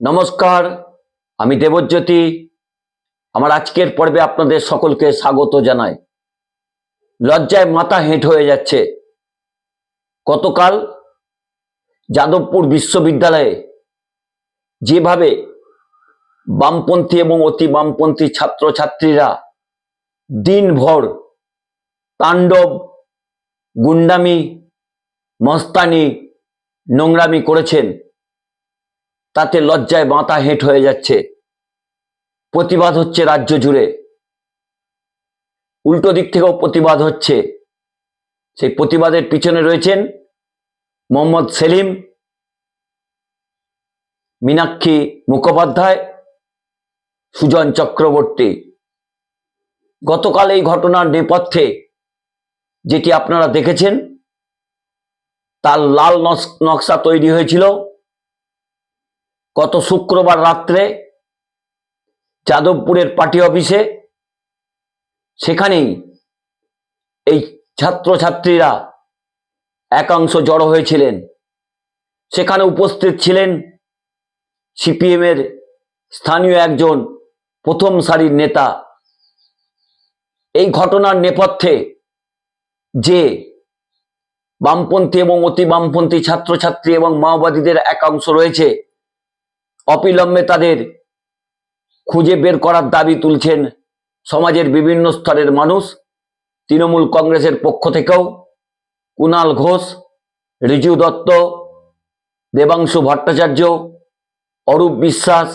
নমস্কার, আমি দেবজ্যোতি। আমার আজকের পর্বে আপনাদের সকলকে স্বাগত জানাই। লজ্জায় মাথা হেঁট হয়ে যাচ্ছে। গতকাল যাদবপুর বিশ্ববিদ্যালয়ে যেভাবে বামপন্থী এবং অতি বামপন্থী ছাত্রছাত্রীরা দিনভর তাণ্ডব, গুন্ডামি, মস্তানি, নোংরামি করেছেন তাতে লজ্জায় মাথা হেঁট হয়ে যাচ্ছে। প্রতিবাদ হচ্ছে রাজ্য জুড়ে। উল্টো দিক থেকেও প্রতিবাদ হচ্ছে। সেই প্রতিবাদের পিছনে রয়েছেন মোহাম্মদ সেলিম, মীনাক্ষী মুখোপাধ্যায়, সুজন চক্রবর্তী। গতকাল এই ঘটনার নেপথ্যে যেটি আপনারা দেখেছেন, তার লাল নকশা তৈরি হয়েছিল। গত শুক্রবার রাত্রে যাদবপুরের পার্টি অফিসে সেখানেই এই ছাত্রছাত্রীরা একাংশ জড়ো হয়েছিলেন। সেখানে উপস্থিত ছিলেন সিপিএমের স্থানীয় একজন প্রথম সারির নেতা। এই ঘটনার নেপথ্যে যে বামপন্থী এবং অতি বামপন্থী ছাত্রছাত্রী এবং মাওবাদীদের একাংশ রয়েছে অবিলম্বে তাদের খুঁজে বের করার দাবি তুলছেন সমাজের বিভিন্ন স্তরের মানুষ। তৃণমূল কংগ্রেসের পক্ষ থেকেও কুণাল ঘোষ, রিজু দত্ত, দেবাংশু ভট্টাচার্য, অরূপ বিশ্বাস,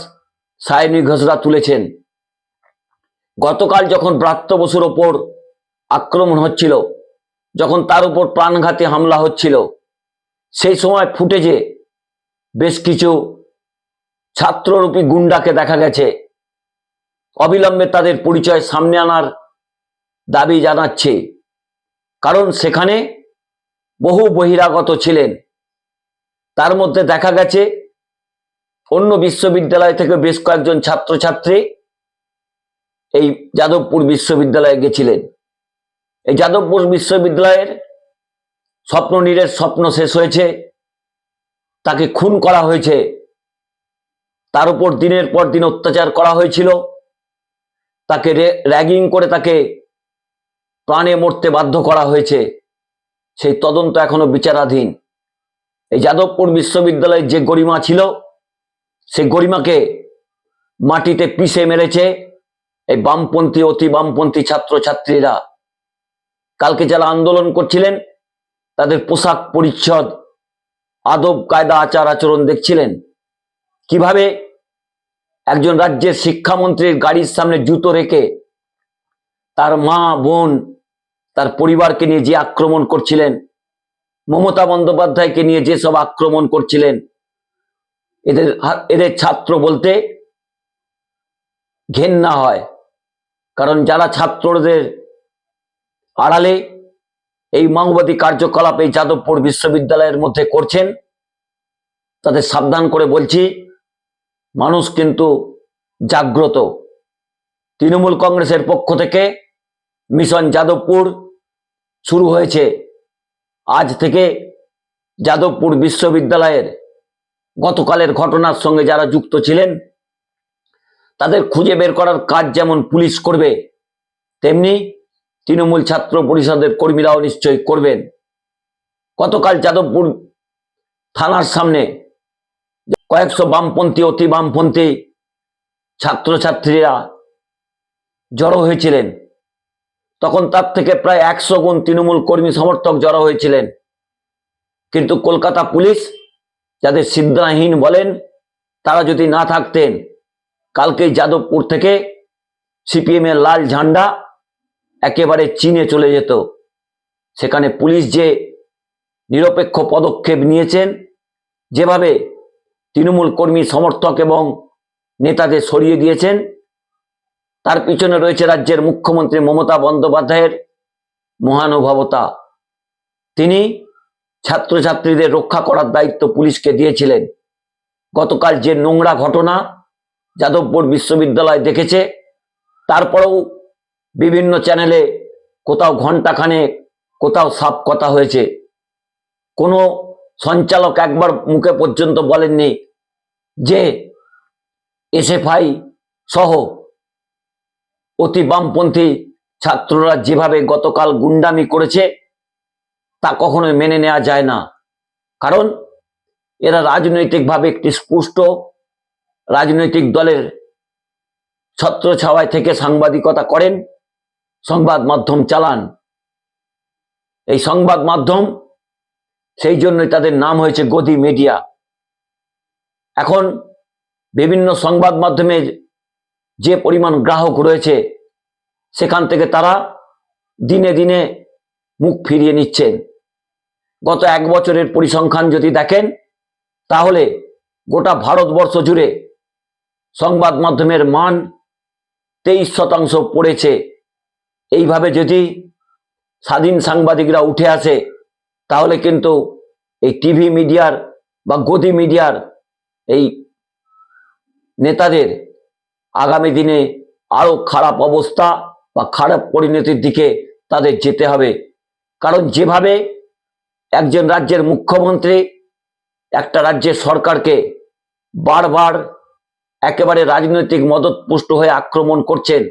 সায়নী ঘোষরা তুলেছেন। গতকাল যখন ব্রাত্য বসুর ওপর আক্রমণ হচ্ছিল, যখন তার উপর প্রাণঘাতী হামলা হচ্ছিল, সেই সময় ফুটেজে বেশ কিছু ছাত্ররূপী গুন্ডাকে দেখা গেছে। অবিলম্বে তাদের পরিচয় সামনে আনার দাবি জানাচ্ছে। কারণ সেখানে বহু বহিরাগত ছিলেন। তার মধ্যে দেখা গেছে, অন্য বিশ্ববিদ্যালয় থেকে বেশ কয়েকজন ছাত্রছাত্রী এই যাদবপুর বিশ্ববিদ্যালয়ে গেছিলেন। এই যাদবপুর বিশ্ববিদ্যালয়ের স্বপ্ননীরের স্বপ্ন শেষ হয়েছে। তাকে খুন করা হয়েছে। তার উপর দিনের পর দিন অত্যাচার করা হয়েছিল। তাকে র্যাগিং করে তাকে প্রাণে মরতে বাধ্য করা হয়েছে। সেই তদন্ত এখনও বিচারাধীন। এই যাদবপুর বিশ্ববিদ্যালয়ের যে গরিমা ছিল, সেই গরিমাকে মাটিতে পিষে মেরেছে এই বামপন্থী অতি বামপন্থী ছাত্রছাত্রীরা। কালকে যারা আন্দোলন করছিলেন, তাদের পোশাক পরিচ্ছদ, আদব, কায়দা আচার আচরণ দেখছিলেন। কীভাবে একজন রাজ্যের শিক্ষামন্ত্রীর গাড়ির সামনে জুতো রেখে তার মা, বোন, তার পরিবারকে নিয়ে যে আক্রমণ করছিলেন, মমতা বন্দ্যোপাধ্যায়কে নিয়ে যেসব আক্রমণ করছিলেন, এদের এদের ছাত্র বলতে ঘেন্না হয়। কারণ যারা ছাত্রদের আড়ালে এই মাওবাদী কার্যকলাপ এই যাদবপুর বিশ্ববিদ্যালয়ের মধ্যে করছেন, তাদের সাবধান করে বলছি মানুষ কিন্তু জাগ্রত। তৃণমূল কংগ্রেসের পক্ষ থেকে মিশন যাদবপুর শুরু হয়েছে। আজ থেকে যাদবপুর বিশ্ববিদ্যালয়ের গতকালের ঘটনার সঙ্গে যারা যুক্ত ছিলেন, তাদের খুঁজে বের করার কাজ যেমন পুলিশ করবে, তেমনি তৃণমূল ছাত্র পরিষদের কর্মীরাও নিশ্চয়ই করবেন। গতকাল যাদবপুর থানার সামনে কয়েকশো বামপন্থী, অতি বামপন্থী ছাত্রছাত্রীরা জড়ো হয়েছিলেন। তখন তার থেকে প্রায় একশো গুণ তৃণমূল কর্মী সমর্থক জড়ো হয়েছিলেন। কিন্তু কলকাতা পুলিশ, যাদের সিদ্ধাহীন বলেন, তারা যদি না থাকতেন কালকে যাদবপুর থেকে সিপিএম এর লাল ঝান্ডা একেবারে চীনে চলে যেত। সেখানে পুলিশ যে নিরপেক্ষ পদক্ষেপ নিয়েছেন, যেভাবে তৃণমূল কর্মী সমর্থক এবং নেতাদের সরিয়ে দিয়েছেন। তার পিছনে রয়েছে রাজ্যের মুখ্যমন্ত্রী মমতা বন্দ্যোপাধ্যায়ের মহানুভবতা। তিনি ছাত্রছাত্রীদের রক্ষা করার দায়িত্ব পুলিশকে দিয়েছিলেন। গতকাল যে নোংরা ঘটনা যাদবপুর বিশ্ববিদ্যালয় দেখেছে, তারপরেও বিভিন্ন চ্যানেলে কোথাও ঘন্টাখানে কোথাও সাপ কথা হয়েছে। কোনো সঞ্চালক একবার মুখে পর্যন্ত বলেননি যে এসএফআই সহ অতি বামপন্থী ছাত্ররা যেভাবে গতকাল গুন্ডামি করেছে, তা কখনোই মেনে নেওয়া যায় না। কারণ এরা রাজনৈতিকভাবে একটি স্পুষ্ট রাজনৈতিক দলের ছত্রছাওয়ায় থেকে সাংবাদিকতা করেন, সংবাদ মাধ্যম চালান। এই সংবাদ মাধ্যম সেই জন্যই তাদের নাম হয়েছে গদি মিডিয়া। এখন বিভিন্ন সংবাদ মাধ্যমে যে পরিমাণ গ্রাহক রয়েছে, সেখান থেকে তারা দিনে দিনে মুখ ফিরিয়ে নিচ্ছেন। গত এক বছরের পরিসংখ্যান যদি দেখেন, তাহলে গোটা ভারতবর্ষ জুড়ে সংবাদ মাধ্যমের মান তেইশ শতাংশ পড়েছে। এইভাবে যদি স্বাধীন সাংবাদিকরা উঠে আসে তাহলে কিন্তু এই টিভি মিডিয়ার বা গদি মিডিয়ার এই নেতাদের আগামী দিনে আরও খারাপ অবস্থা বা খারাপ পরিণতির দিকে তাদের যেতে হবে। কারণ যেভাবে একজন রাজ্যের মুখ্যমন্ত্রী একটা রাজ্যের সরকারকে বারবার একেবারে রাজনৈতিক মদতপুষ্ট হয়ে আক্রমণ করছেন,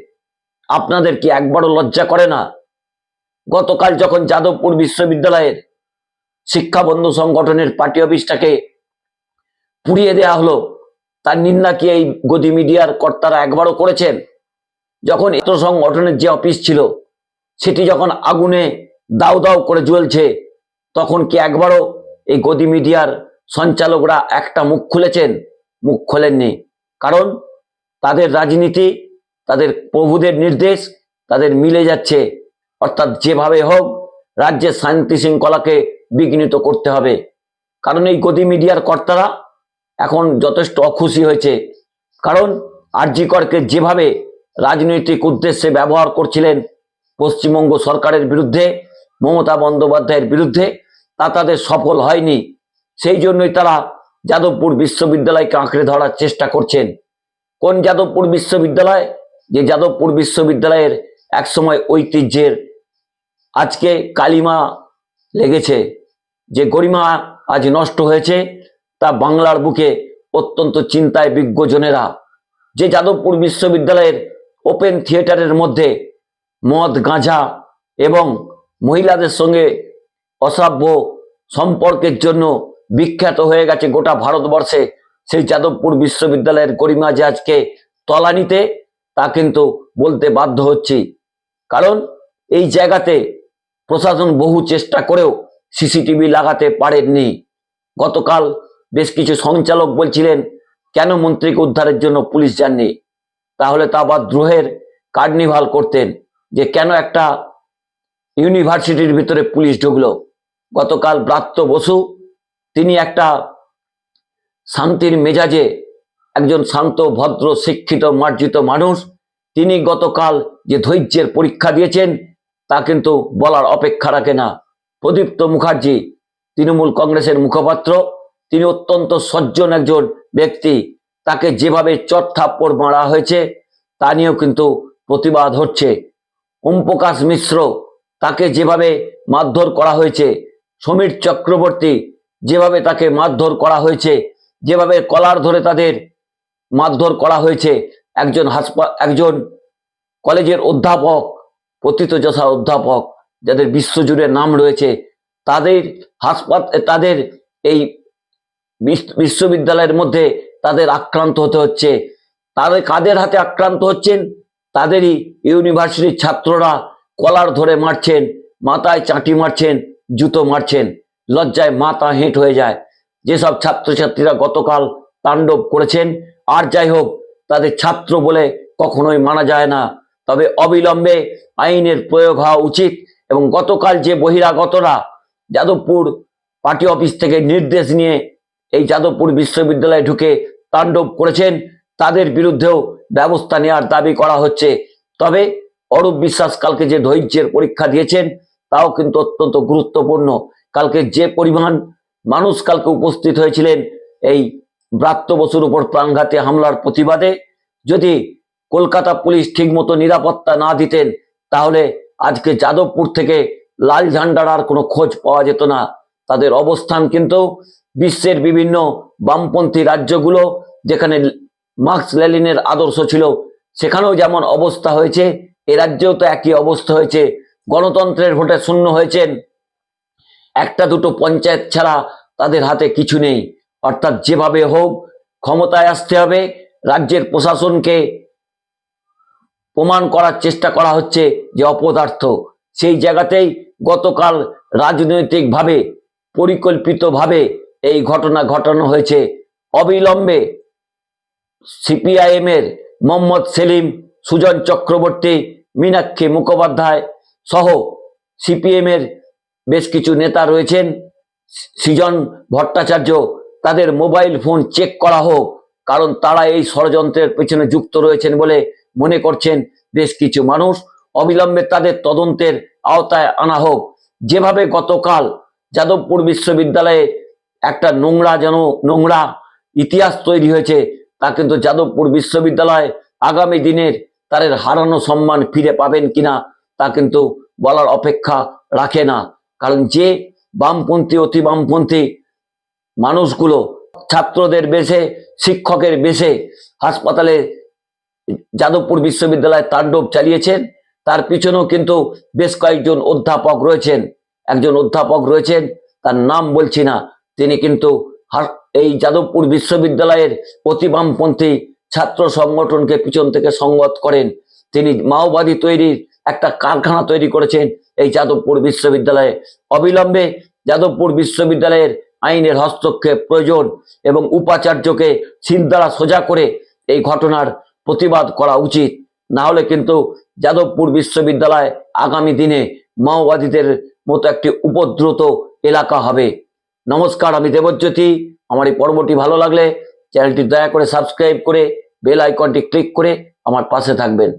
আপনাদের কি একবারও লজ্জা করে না? গতকাল যখন যাদবপুর বিশ্ববিদ্যালয়ের শিক্ষা বন্ধু সংগঠনের পার্টি অফিসটাকে পুড়িয়ে দেওয়া হলো। তার নিন্দা কি এই গদি মিডিয়ার কর্তারা একবারও করেছেন? যখন এত সংগঠনের যে অফিস ছিল, সেটি যখন আগুনে দাউ দাউ করে জ্বলছে, তখন কি একবারও এই গদি মিডিয়ার সঞ্চালকরা একটা মুখ খুলেছেন? মুখ খোলেননি। কারণ তাদের রাজনীতি, তাদের প্রভুদের নির্দেশ, তাদের মিলে যাচ্ছে। অর্থাৎ যেভাবে হোক, রাজ্যের শান্তি শৃঙ্খলাকে বিঘ্নিত করতে হবে। কারণ এই গদি মিডিয়ার কর্তারা এখন যথেষ্ট অখুশি হয়েছে। কারণ আরজিকরকে যেভাবে রাজনৈতিক উদ্দেশ্যে ব্যবহার করছিলেন পশ্চিমবঙ্গ সরকারের বিরুদ্ধে, মমতা বন্দ্যোপাধ্যায়ের বিরুদ্ধে, তা তাদের সফল হয়নি। সেই জন্যই তারা যাদবপুর বিশ্ববিদ্যালয়কে আঁকড়ে ধরার চেষ্টা করছেন। কোন যাদবপুর বিশ্ববিদ্যালয়? যে যাদবপুর বিশ্ববিদ্যালয়ের একসময় ঐতিহ্যের আজকে কালিমা লেগেছে। যে গরিমা আজ নষ্ট হয়েছে, তা বাংলার বুকে অত্যন্ত চিন্তায় বিজ্ঞজনেরা যে যাদবপুর বিশ্ববিদ্যালয়ের ওপেন থিয়েটারের মধ্যে মদ, গাঁজা এবং মহিলাদের সঙ্গে অশ্রাব্য সম্পর্কের জন্য বিখ্যাত হয়ে গেছে গোটা ভারতবর্ষে, সেই যাদবপুর বিশ্ববিদ্যালয়ের গরিমা যে আজকে তলানিতে, তা কিন্তু বলতে বাধ্য হচ্ছি। কারণ এই জায়গাতে প্রশাসন বহু চেষ্টা করেও সিসিটিভি লাগাতে পারেননি। গতকাল বেশ কিছু সঞ্চালক বলছিলেন, কেন মন্ত্রীকে উদ্ধারের জন্য পুলিশ যাননি? তাহলে তা আবার দ্রোহের কার্নিভাল করতেন, যে কেন একটা ইউনিভার্সিটির ভিতরে পুলিশ ঢুকলো। গতকাল ব্রাত্য বসু, তিনি একটা শান্তির মেজাজে একজন শান্ত, ভদ্র, শিক্ষিত, মার্জিত মানুষ। তিনি গতকাল যে ধৈর্যের পরীক্ষা দিয়েছেন, তা কিন্তু বলার অপেক্ষা রাখে না। প্রদীপ্ত মুখার্জি, তৃণমূল কংগ্রেসের মুখপাত্র। তিনি অত্যন্ত সজ্জন একজন ব্যক্তি। তাকে যেভাবে চট থাপ্পড় মারা হয়েছে, তা নিয়েও কিন্তু প্রতিবাদ হচ্ছে। ওমপ্রকাশ মিশ্র, তাকে যেভাবে মারধর করা হয়েছে, সমীর চক্রবর্তী যেভাবে তাকে মারধর করা হয়েছে, যেভাবে কলার ধরে তাদের মারধর করা হয়েছে, একজন হাসপা, একজন কলেজের অধ্যাপক, পতিতযশা অধ্যাপক যাদের বিশ্বজুড়ে নাম রয়েছে, তাদের হাসপাতাল তাদের এই বিশ্ববিদ্যালয়ের মধ্যে তাদের আক্রান্ত হতে হচ্ছে। তাদের কাদের হাতে আক্রান্ত হচ্ছেন? তাদেরই ইউনিভার্সিটির ছাত্ররা কলার ধরে মারছেন, মাথায় চাটি মারছেন, জুতো মারছেন, লজ্জায় মাথা হেঁট হয়ে যায়। যেসব ছাত্রছাত্রীরা গতকাল তাণ্ডব করেছেন, আর যাই হোক, তাদের ছাত্র বলে কখনোই মানা যায় না। তবে অবিলম্বে আইনের প্রয়োগ হওয়া উচিত। এবং গতকাল যে বহিরাগতরা যাদবপুর পার্টি অফিস থেকে নির্দেশ নিয়ে এই যাদবপুর বিশ্ববিদ্যালয়ে ঢুকে তাণ্ডব করেছেন, তাদের বিরুদ্ধেও ব্যবস্থা নেওয়ার দাবি করা হচ্ছে। তবে অরূপ বিশ্বাস কালকে যে ধৈর্যের পরীক্ষা দিয়েছেন, তাও কিন্তু অত্যন্ত গুরুত্বপূর্ণ। কালকে যে পরিমাণ মানুষ কালকে উপস্থিত হয়েছিলেন, এই ব্রাত্য বসুর উপর প্রাণঘাতে হামলার প্রতিবাদে, যদি কলকাতা পুলিশ ঠিকমতো নিরাপত্তা না দিতেন, তাহলে আজকে যাদবপুর থেকে লাল ঝান্ডার আর কোনো খোঁজ পাওয়া যেত না। তাদের অবস্থান কিন্তু বিশ্বের বিভিন্ন বামপন্থী রাজ্যগুলো, যেখানে মার্কস লেলিনের আদর্শ ছিল, সেখানেও যেমন অবস্থা হয়েছে, এ রাজ্যেও তো একই অবস্থা হয়েছে। গণতন্ত্রের ভোটে শূন্য হয়েছেন। একটা দুটো পঞ্চায়েত ছাড়া তাদের হাতে কিছু নেই। অর্থাৎ যেভাবে হোক ক্ষমতায় আসতে হবে, রাজ্যের প্রশাসনকে প্রমাণ করার চেষ্টা করা হচ্ছে যে অপদার্থ। সেই জায়গাতেই গতকাল রাজনৈতিকভাবে, পরিকল্পিতভাবে এই ঘটনা ঘটানো হয়েছে। অবিলম্বে সিপিআইএম এর মোহাম্মদ সেলিম, সুজন চক্রবর্তী, মীনাক্ষী মুখোপাধ্যায় সহ সিপিএম এর বেশ কিছু নেতা রয়েছেন। সৃজন ভট্টাচার্য, তাদের মোবাইল ফোন চেক করা হোক, কারণ তারা এই ষড়যন্ত্রের পেছনে যুক্ত রয়েছেন বলে মনে করছেন বেশ কিছু মানুষ। অবিলম্বে তাদের তদন্তের আওতায় আনা হোক। যেভাবে গতকাল যাদবপুর বিশ্ববিদ্যালয়ে একটা নোংরা যেন, নোংরা ইতিহাস তৈরি হয়েছে, তা কিন্তু যাদবপুর বিশ্ববিদ্যালয় আগামী দিনের তাদের হারানো সম্মান ফিরে পাবেন কিনা, তা কিন্তু বলার অপেক্ষা রাখে না। কারণ যে বামপন্থী, অতি বামপন্থী মানুষগুলো ছাত্রদের বেশে, শিক্ষকের বেশে হাসপাতালে যাদবপুর বিশ্ববিদ্যালয়ে তাণ্ডব চালিয়েছেন। তার পিছনেও কিন্তু বেশ কয়েকজন অধ্যাপক রয়েছেন। একজন অধ্যাপক রয়েছেন, তার নাম বলছি না। তিনি কিন্তু এই যাদবপুর বিশ্ববিদ্যালয়ের অতি বামপন্থী ছাত্র সংগঠনকে পিছন থেকে সংগত করেন। তিনি মাওবাদী তৈরির একটা কারখানা তৈরি করেছেন এই যাদবপুর বিশ্ববিদ্যালয়ে। অবিলম্বে যাদবপুর বিশ্ববিদ্যালয়ের আইনের হস্তক্ষেপ প্রয়োজন এবং উপাচার্যকে সিলদ্বারা সোজা করে এই ঘটনার প্রতিবাদ করা উচিত। না হলে কিন্তু যাদবপুর বিশ্ববিদ্যালয় আগামী দিনে মাওবাদীদের মতো একটি উপদ্রুত এলাকা হবে। নমস্কার, আমি দেবজ্যোতি। আমার এই পর্বটি ভালো লাগলে চ্যানেলটি দয়া করে সাবস্ক্রাইব করে বেল আইকনটি ক্লিক করে আমার পাশে থাকবেন।